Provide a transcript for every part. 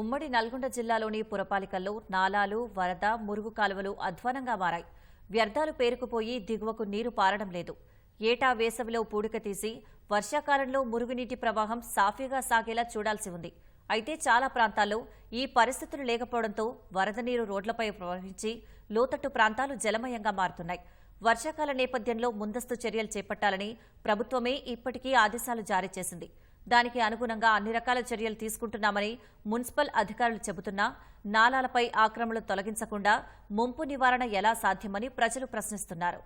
ఉమ్మడి నల్గొండ జిల్లాలోని పురపాలికల్లో నాలాలు వరద మురుగు కాలువలు అధ్వానంగా మారాయి. వ్యర్థాలు పేరుకుపోయి దిగువకు నీరు పారడం లేదు. ఏటా వేసవిలో పూడిక తీసి వర్షాకాలంలో మురుగునీటి ప్రవాహం సాఫీగా సాగేలా చూడాల్సి ఉంది. అయితే చాలా ప్రాంతాల్లో ఈ పరిస్థితులు లేకపోవడంతో వరద నీరు రోడ్లపై ప్రవహించి లోతట్టు ప్రాంతాలు జలమయంగా మారుతున్నాయి. వర్షాకాల నేపథ్యంలో ముందస్తు చర్యలు చేపట్టాలని ప్రభుత్వమే ఇప్పటికీ ఆదేశాలు జారీ చేసింది. దానికి అనుగుణంగా అన్ని రకాల చర్యలు తీసుకుంటున్నామని మున్సిపల్ అధికారులు చెబుతున్నా నాలాలపై ఆక్రమణలు తొలగించకుండా ముంపు నివారణ ఎలా సాధ్యమని ప్రజలు ప్రశ్నిస్తున్నారు.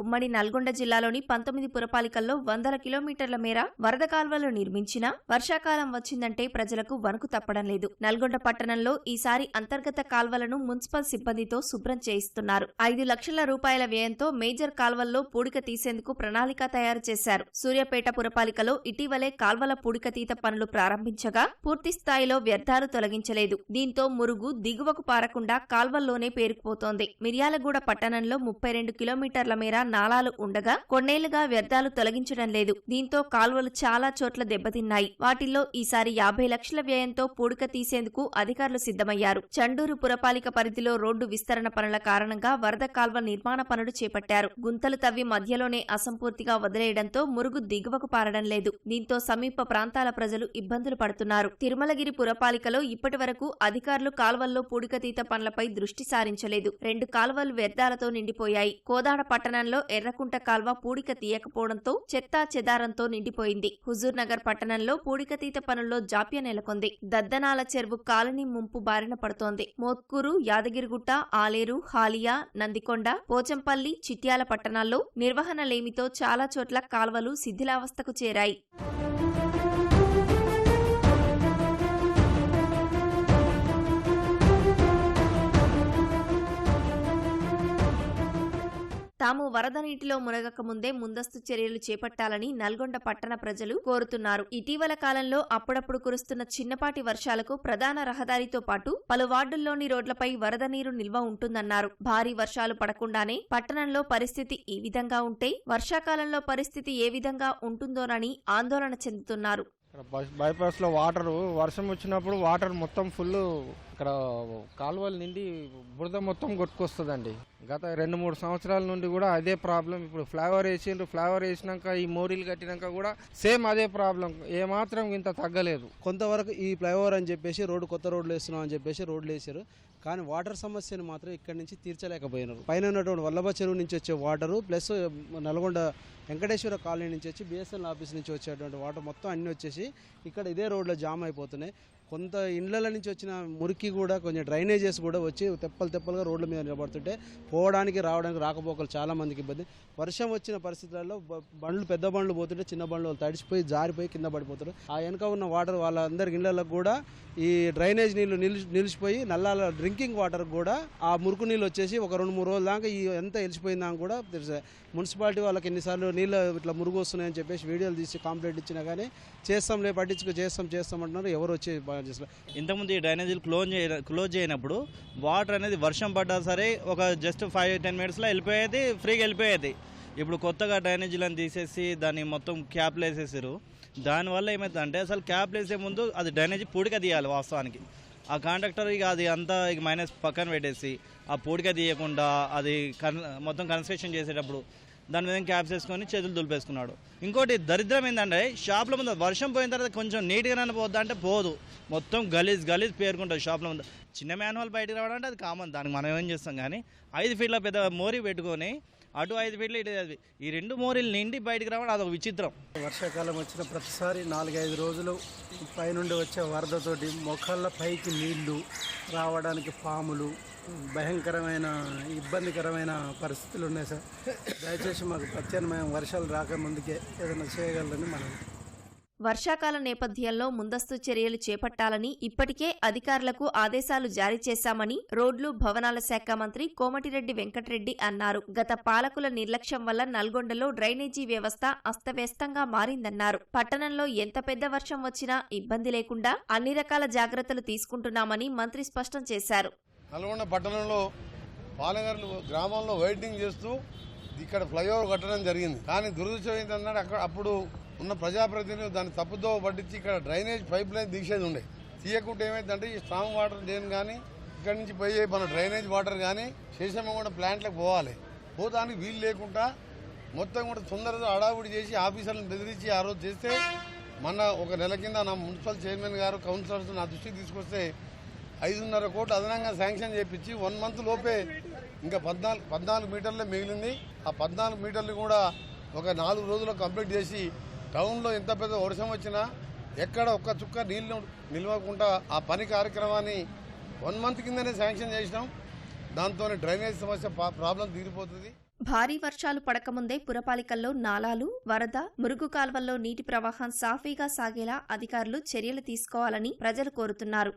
ఉమ్మడి నల్గొండ జిల్లాలోని పంతొమ్మిది పురపాలికల్లో వందల కిలోమీటర్ల మేర వరద కాల్వలు నిర్మించినా వర్షాకాలం వచ్చిందంటే ప్రజలకు వణుకు తప్పడం లేదు. నల్గొండ పట్టణంలో ఈసారి అంతర్గత కాల్వలను మున్సిపల్ సిబ్బందితో శుభ్రం చేయిస్తున్నారు. ఐదు లక్షల రూపాయల వ్యయంతో మేజర్ కాల్వల్లో పూడిక తీసేందుకు ప్రణాళిక తయారు చేశారు. సూర్యాపేట పురపాలికలో ఇటీవలే కాల్వల పూడిక తీత పనులు ప్రారంభించగా పూర్తి స్థాయిలో వ్యర్థాలు తొలగించలేదు. దీంతో మురుగు దిగువకు పారకుండా కాల్వల్లోనే పేరుకుపోతోంది. మిర్యాలగూడ పట్టణంలో ముప్పై రెండు కిలోమీటర్ల మేర నాళాలు ఉండగా కొన్నేళ్ళుగా వ్యర్థాలు తొలగించడం లేదు. దీంతో కాల్వలు చాలా చోట్ల దెబ్బతిన్నాయి. వాటిల్లో ఈసారి యాభై లక్షల వ్యయంతో పూడిక తీసేందుకు అధికారులు సిద్ధమయ్యారు. చండూరు పురపాలిక పరిధిలో రోడ్డు విస్తరణ పనుల కారణంగా వరద కాల్వ నిర్మాణ పనులు చేపట్టారు. గుంతలు తవ్వి మధ్యలోనే అసంపూర్తిగా వదిలేయడంతో మురుగు దిగువకు పారడం లేదు. దీంతో సమీప ప్రాంతాల ప్రజలు ఇబ్బందులు పడుతున్నారు. తిరుమలగిరి పురపాలికలో ఇప్పటి వరకు అధికారులు కాల్వల్లో పూడికతీత పనులపై దృష్టి సారించలేదు. రెండు కాల్వలు వ్యర్థాలతో నిండిపోయాయి. కోదాడ పట్టణంలో ఎర్రకుంట కాల్వ పూడిక తీయకపోవడంతో చెత్తా చెదారంతో నిండిపోయింది. హుజూర్ నగర్ పట్టణంలో పూడికతీత పనుల్లో జాప్యం నెలకొంది. దద్దనాల చెరువు కాలనీ ముంపు బారిన పడుతోంది. మోత్కూరు యాదగిరిగుట్ట ఆలేరు హాలియా నందికొండ పోచంపల్లి చిట్యాల పట్టణాల్లో నిర్వహణ లేమితో చాలా చోట్ల కాల్వలు శిథిలావస్థకు చేరాయి. తాము వరద నీటిలో మునగక ముందే ముందస్తు చర్యలు చేపట్టాలని నల్గొండ పట్టణ ప్రజలు కోరుతున్నారు. ఇటీవల కాలంలో అప్పుడప్పుడు కురుస్తున్న చిన్నపాటి వర్షాలకు ప్రధాన రహదారితో పాటు పలు వార్డుల్లోని రోడ్లపై వరద నీరు నిల్వ ఉంటుందన్నారు. భారీ వర్షాలు పడకుండానే పట్టణంలో పరిస్థితి ఈ విధంగా ఉంటే వర్షాకాలంలో పరిస్థితి ఏ విధంగా ఉంటుందోనని ఆందోళన చెందుతున్నారు. ఇక్కడ బైపాస్ బైపాస్లో వాటర్. వర్షం వచ్చినప్పుడు వాటర్ మొత్తం ఫుల్ ఇక్కడ కాలువలు నిండి బురద మొత్తం కొట్టుకొస్తుందండి. గత రెండు మూడు సంవత్సరాల నుండి కూడా అదే ప్రాబ్లం. ఇప్పుడు ఫ్లైఓవర్ వేసిండ్రు. ఫ్లైఓవర్ వేసినాక ఈ మోరీలు కట్టినాక కూడా సేమ్ అదే ప్రాబ్లం. ఏమాత్రం ఇంత తగ్గలేదు. కొంతవరకు ఈ ఫ్లైఓవర్ అని చెప్పేసి రోడ్డు కొత్త రోడ్లు వేస్తున్నాం అని చెప్పేసి రోడ్లు వేసారు. కానీ వాటర్ సమస్యను మాత్రం ఇక్కడి నుంచి తీర్చలేకపోయినారు. పైన ఉన్నటువంటి వల్లభ చెరువు నుంచి వచ్చే water plus Nalgonda Venkateswara colony నుంచి వచ్చి బిఎస్ఎన్ఎల్ ఆఫీస్ నుంచి వచ్చేటువంటి వాటర్ మొత్తం అన్నీ వచ్చేసి ఇక్కడ ఇదే రోడ్లో జామ్ అయిపోతున్నాయి. కొంత ఇండ్ల నుంచి వచ్చిన మురికి కూడా కొంచెం డ్రైనేజెస్ కూడా వచ్చి తెప్పలు తెప్పలుగా రోడ్ల మీద నిలబడుతుంటే పోవడానికి రావడానికి రాకపోకలు చాలా మందికి ఇబ్బంది. వర్షం వచ్చిన పరిస్థితులలో బండ్లు పెద్ద బండ్లు పోతుంటే చిన్న బండ్లు వాళ్ళు తడిచిపోయి జారిపోయి కింద పడిపోతారు. ఆ వెనక ఉన్న వాటర్ వాళ్ళందరి ఇళ్ళకు కూడా ఈ డ్రైనేజ్ నీళ్ళు నిలిచి నిలిచిపోయి నల్లాల డ్రింకింగ్ వాటర్ కూడా ఆ మురుకు నీళ్ళు వచ్చేసి ఒక రెండు మూడు రోజుల దాకా ఈ ఎంత వెలిచిపోయిందా అని కూడా తెలుసు. మున్సిపాలిటీ వాళ్ళకి ఎన్నిసార్లు నీళ్ళు ఇట్లా మురుగు వస్తున్నాయని చెప్పేసి వీడియోలు తీసి కంప్లైంట్ ఇచ్చినా కానీ చేస్తాంలే పట్టించుకో చేస్తాం చేస్తాం అంటున్నారు. ఎవరు వచ్చి ఇంతకుముందు ఈ డ్రైనేజీలు క్లోజ్ క్లోజ్ చేయనప్పుడు వాటర్ అనేది వర్షం పడ్డా సరే ఒక జస్ట్ ఫైవ్ టెన్ మినిట్స్లో వెళ్ళిపోయేది ఫ్రీగా వెళ్ళిపోయేది. ఇప్పుడు కొత్తగా డ్రైనేజీలను తీసేసి దాన్ని మొత్తం క్యాప్లు వేసేసారు దానివల్ల ఏమవుతుందంటే అసలు క్యాప్లు వేసే ముందు అది డ్రైనేజీ పూడిక తీయాలి వాస్తవానికి. ఆ కాంట్రాక్టర్ ఇక అది అంతా ఇక మైనస్ పక్కన పెట్టేసి ఆ పూడిక తీయకుండా అది కన్ మొత్తం కన్స్ట్రక్షన్ చేసేటప్పుడు దాని మీద క్యాప్స్ వేసుకొని చేతులు దులిపేసుకున్నాడు. ఇంకోటి దరిద్రం ఏంటంటే షాప్ల ముందు వర్షం పోయిన తర్వాత కొంచెం నీట్గా పోద్దా అంటే పోదు. మొత్తం గలీజ్ గలీజ్ పేరుకుంటుంది షాప్ల ముందు. చిన్న మాన్యువల్ బయటకు రావడం అంటే అది కామన్ దానికి మనం ఏం చేస్తాం కానీ ఐదు ఫీట్ల పెద్ద మోరీ పెట్టుకొని అటు ఐదు ఫీట్లు ఇటు ఐదు ఈ రెండు మోరీలు నిండి బయటకు రావడం అదొక విచిత్రం. వర్షాకాలం వచ్చిన ప్రతిసారి నాలుగైదు రోజులు పైనుండి వచ్చే వరదతోటి మొక్కళ్ళ పైకి నీళ్ళు రావడానికి పాములు భయంకరమైన ఇబ్బందికరమైన పరిస్థితులు ఉన్నాయి సార్. దయచేసి మాకు ప్రత్యామ్నాయం వర్షాలు రాకముందుకే ఏదైనా చేయగలరని మనం వర్షాకాల నేపథ్యంలో ముందస్తు చర్యలు చేపట్టాలని ఇప్పటికే అధికారులకు ఆదేశాలు జారీ చేశామని రోడ్లు భవనాల శాఖ మంత్రి కోమటిరెడ్డి వెంకటరెడ్డి అన్నారు. గత పాలకుల నిర్లక్ష్యం వల్ల నల్గొండలో డ్రైనేజీ వ్యవస్థ అస్తవ్యస్తంగా మారిందన్నారు. పట్టణంలో ఎంత పెద్ద వర్షం వచ్చినా ఇబ్బంది లేకుండా అన్ని రకాల జాగ్రత్తలు తీసుకుంటున్నామని మంత్రి స్పష్టం చేశారు. నల్గొండ పట్టణంలో పాలగారులు గ్రామంలో వెయిటింగ్ చేస్తూ ఇక్కడ ఫ్లైఓవర్ కట్టడం జరిగింది. కానీ దురదృష్టం ఏంటన్నాడు అక్కడ అప్పుడు ఉన్న ప్రజాప్రతినిధులు దాన్ని తప్పుదో పట్టించి ఇక్కడ డ్రైనేజ్ పైప్ లైన్ తీసేది ఉండే. తీయకుంటే ఏమైందంటే ఈ స్ట్రాంగ్ వాటర్ లేని కానీ ఇక్కడ నుంచి పోయే మన డ్రైనేజ్ వాటర్ కానీ శేషమ్మ కూడా ప్లాంట్లకు పోవాలి. పోతానికి వీలు లేకుండా మొత్తం కూడా తొందరగా అడావుడి చేసి ఆఫీసర్లను బెదిరించి ఆ రోజు చేస్తే మన ఒక నెల కింద నా మున్సిపల్ చైర్మన్ గారు కౌన్సిలర్స్ నా దృష్టికి తీసుకొస్తే ఐదున్నర కోట్లు అదనంగా శాంక్షన్ చేయించి వన్ మంత్ లోపే ఇంకా పద్నాలుగు పద్నాలుగు మీటర్లే మిగిలింది. ఆ పద్నాలుగు మీటర్లు కూడా ఒక నాలుగు రోజుల్లో కంప్లీట్ చేసి టౌన్లో ఎంత పెద్ద వర్షం వచ్చినా ఎక్కడ ఒక్క చుక్క నీళ్ళు నిల్వకుండా ఆ పని కార్యక్రమాన్ని వన్ మంత్ కిందనే శాంక్షన్ చేసినాం. దాంతో డ్రైనేజ్ సమస్య ప్రాబ్లం తీరిపోతుంది. భారీ వర్షాలు పడకముందే పురపాలికల్లో నాలాలు వరద మురుగు కాల్వల్లో నీటి ప్రవాహం సాఫీగా సాగేలా అధికారులు చర్యలు తీసుకోవాలని ప్రజలు కోరుతున్నారు.